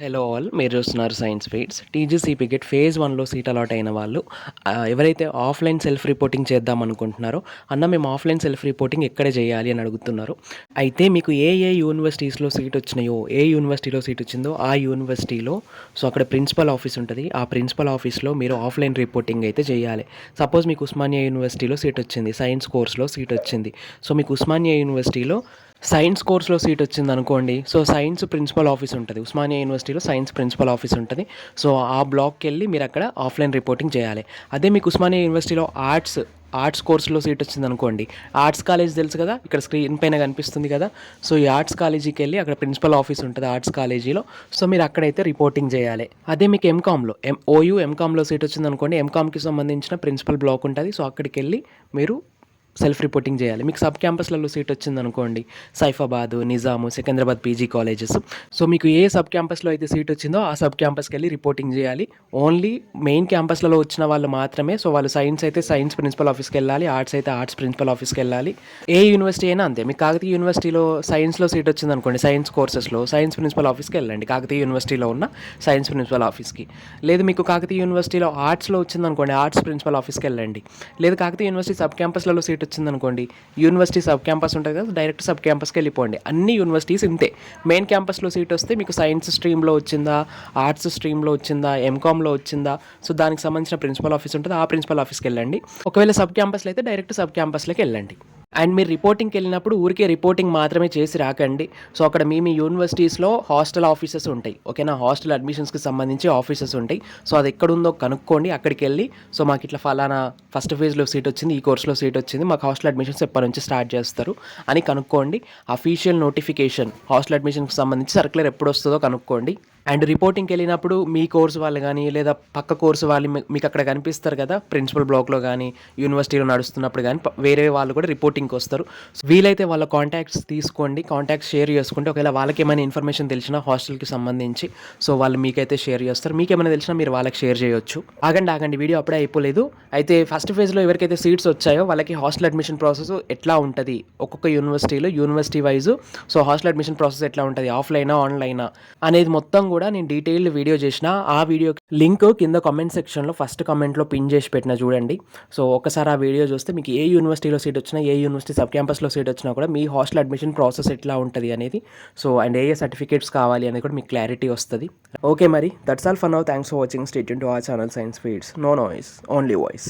Hello all మీరు చూస్తున్నారు science feeds TGC PGET phase వన్లో సీట్ అలాట్ అయిన వాళ్ళు ఎవరైతే ఆఫ్లైన్ సెల్ఫ్ రిపోర్టింగ్ చేద్దాం అనుకుంటున్నారో అన్న మేము ఆఫ్లైన్ సెల్ఫ్ రిపోర్టింగ్ ఎక్కడ చేయాలి అని అడుగుతున్నారు. అయితే మీకు ఏ ఏ యూనివర్సిటీస్లో సీట్ వచ్చినాయో ఏ యూనివర్సిటీలో సీట్ వచ్చిందో ఆ యూనివర్సిటీలో సో అక్కడ ప్రిన్సిపల్ ఆఫీస్ ఉంటుంది. ఆ ప్రిన్సిపల్ ఆఫీస్లో మీరు ఆఫ్లైన్ రిపోర్టింగ్ అయితే చేయాలి. సపోజ్ మీకు ఉస్మానియా యూనివర్సిటీలో సీట్ వచ్చింది సైన్స్ కోర్స్లో సీట్ వచ్చింది. సో మీకు ఉస్మానియా యూనివర్సిటీలో సైన్స్ కోర్స్లో సీట్ వచ్చింది అనుకోండి. సో సైన్స్ ప్రిన్సిపల్ ఆఫీస్ ఉంటుంది. ఉస్మానియా యూనివర్సిటీలో సైన్స్ ప్రిన్సిపల్ ఆఫీస్ ఉంటుంది. సో ఆ బ్లాక్కి వెళ్ళి మీరు అక్కడ ఆఫ్లైన్ రిపోర్టింగ్ చేయాలి. అదే మీకు ఉస్మానియా యూనివర్సిటీలో ఆర్ట్స్ ఆర్ట్స్ కోర్సులో సీట్ వచ్చింది అనుకోండి. ఆర్ట్స్ కాలేజ్ తెలుసు కదా? ఇక్కడ స్క్రీన్ పైన కనిపిస్తుంది కదా? సో ఈ ఆర్ట్స్ కాలేజీకి వెళ్ళి అక్కడ ప్రిన్సిపల్ ఆఫీస్ ఉంటుంది ఆర్ట్స్ కాలేజీలో సో మీరు అక్కడైతే రిపోర్టింగ్ చేయాలి. అదే మీకు ఎంకామ్లో ఎం ఓయూ ఎంకామ్లో సీట్ వచ్చింది అనుకోండి. ఎంకామ్కి సంబంధించిన ప్రిన్సిపల్ బ్లాక్ ఉంటుంది. సో అక్కడికి వెళ్ళి మీరు సెల్ఫ్ రిపోర్టింగ్ చేయాలి. మీకు సబ్ క్యాంపస్లలో సీట్ వచ్చింది అనుకోండి Saifabad Nizam Secunderabad PG colleges. So మీకు ఏ సబ్ క్యాంపస్లో అయితే సీట్ వచ్చిందో ఆ సబ్ క్యాంపస్కి వెళ్ళి రిపోర్టింగ్ చేయాలి. ఓన్లీ మెయిన్ క్యాంపస్లలో వచ్చిన వాళ్ళు మాత్రమే సో వాళ్ళు సైన్స్ అయితే సైన్స్ ప్రిన్సిపల్ ఆఫీస్కి వెళ్ళాలి ఆర్ట్స్ అయితే ఆర్ట్స్ ప్రిన్సిపల్ ఆఫీస్కి వెళ్ళాలి ఏ యూనివర్సిటీ అయినా అంతే. మీకు కాకతీయ యూనివర్సిటీలో సైన్స్లో సీట్ వచ్చింది అనుకోండి సైన్స్ కోర్సెస్లో సైన్స్ ప్రిన్సిపల్ ఆఫీస్కి వెళ్ళండి కాకతీయ యూనివర్సిటీలో ఉన్న సైన్స్ ప్రిన్సిపల్ ఆఫీస్కి లేదు మీకు కాకతీయ యూనివర్సిటీలో ఆర్ట్స్లో వచ్చింది అనుకోండి ఆర్ట్స్ ప్రిన్సిపల్ ఆఫీస్కి వెళ్ళండి లేదు కాకతీయ యూనివర్సిటీ సబ్ క్యాంపస్లలో సీట్ వచ్చింది అనుకోండి యూనివర్సిటీ సబ్ క్యాంపస్ ఉంటుంది కదా డైరెక్ట్ సబ్ క్యాంపస్కి వెళ్ళిపోండి. అన్ని యూనివర్సిటీస్ ఇంతే. మెయిన్ క్యాంపస్లో సీట్ వస్తే మీకు సైన్స్ స్ట్రీమ్లో వచ్చిందా ఆర్ట్స్ స్ట్రీమ్లో వచ్చిందా ఎంకామ్లో వచ్చిందా? సో దానికి సంబంధించిన ప్రిన్సిపల్ ఆఫీస్ ఉంటుంది ఆ ప్రిన్సిపల్ ఆఫీస్కి వెళ్ళండి. ఒకవేళ సబ్ క్యాంపస్లో అయితే డైరెక్ట్ సబ్ క్యాంపస్లోకి వెళ్ళండి. అండ్ మీరు రిపోర్టింగ్కి వెళ్ళినప్పుడు ఊరికే రిపోర్టింగ్ మాత్రమే చేసి రాకండి. సో అక్కడ మీ మీ యూనివర్సిటీస్లో హాస్టల్ ఆఫీసెస్ ఉంటాయి. ఓకేనా హాస్టల్ అడ్మిషన్స్కి సంబంధించి ఆఫీసెస్ ఉంటాయి. సో అది ఎక్కడుందో కనుక్కోండి అక్కడికి వెళ్ళి. సో మాకు ఇట్లా ఫలానా ఫస్ట్ ఫేజ్లో సీట్ వచ్చింది ఈ కోర్సులో సీట్ వచ్చింది. మాకు హాస్టల్ అడ్మిషన్స్ ఎప్పటి నుంచి స్టార్ట్ చేస్తారు అని కనుక్కోండి. అఫీషియల్ నోటిఫికేషన్ హాస్టల్ అడ్మిషన్కి సంబంధించి సర్క్యులర్ ఎప్పుడు వస్తుందో కనుక్కోండి. అండ్ రిపోర్టింగ్కి వెళ్ళినప్పుడు మీ కోర్సు వాళ్ళు కానీ లేదా పక్క కోర్సు వాళ్ళు మీకు అక్కడ కనిపిస్తారు కదా ప్రిన్సిపల్ బ్లాక్లో కానీ యూనివర్సిటీలో నడుస్తున్నప్పుడు కానీ వేరే వాళ్ళు కూడా రిపోర్టింగ్కి వస్తారు. వీలైతే వాళ్ళ కాంటాక్ట్స్ తీసుకోండి కాంటాక్ట్స్ షేర్ చేసుకుంటే ఒకవేళ వాళ్ళకి ఏమైనా ఇన్ఫర్మేషన్ తెలిసినా హాస్టల్కి సంబంధించి సో వాళ్ళు మీకైతే షేర్ చేస్తారు. మీకు ఏమైనా తెలిసినా మీరు వాళ్ళకి షేర్ చేయొచ్చు. ఆగండి ఆగండి వీడియో అప్పుడే అయిపోలేదు. అయితే ఫస్ట్ ఫేజ్లో ఎవరికైతే సీట్స్ వచ్చాయో వాళ్ళకి హాస్టల్ అడ్మిషన్ ప్రాసెస్ ఎట్లా ఉంటుంది? ఒక్కొక్క యూనివర్సిటీలో university wise so hostel admission process ఎట్లా ఉంటుంది? ఆఫ్లైనా ఆన్లైనా అనేది మొత్తం కూడా నేను డీటెయిల్డ్ వీడియో చేసిన. ఆ వీడియో లింక్ కింద కామెంట్ సెక్షన్లో ఫస్ట్ కామెంట్లో పిన్ చేసి పెట్టిన చూడండి. సో ఒకసారి ఆ వీడియో చూస్తే మీకు ఏ యూనివర్సిటీలో సీట్ వచ్చినా ఏ యూనివర్సిటీ సబ్ క్యాంపస్లో సీట్ వచ్చినా కూడా మీ హాస్టల్ అడ్మిషన్ ప్రాసెస్ ఎట్లా ఉంటుంది అనేది. సో అండ్ ఏ ఏ సర్టిఫికేట్స్ కావాలి అనేది కూడా మీకు క్లారిటీ వస్తుంది. ఓకే మరి that's all for now thanks for watching state to our channel science feeds no noise only voice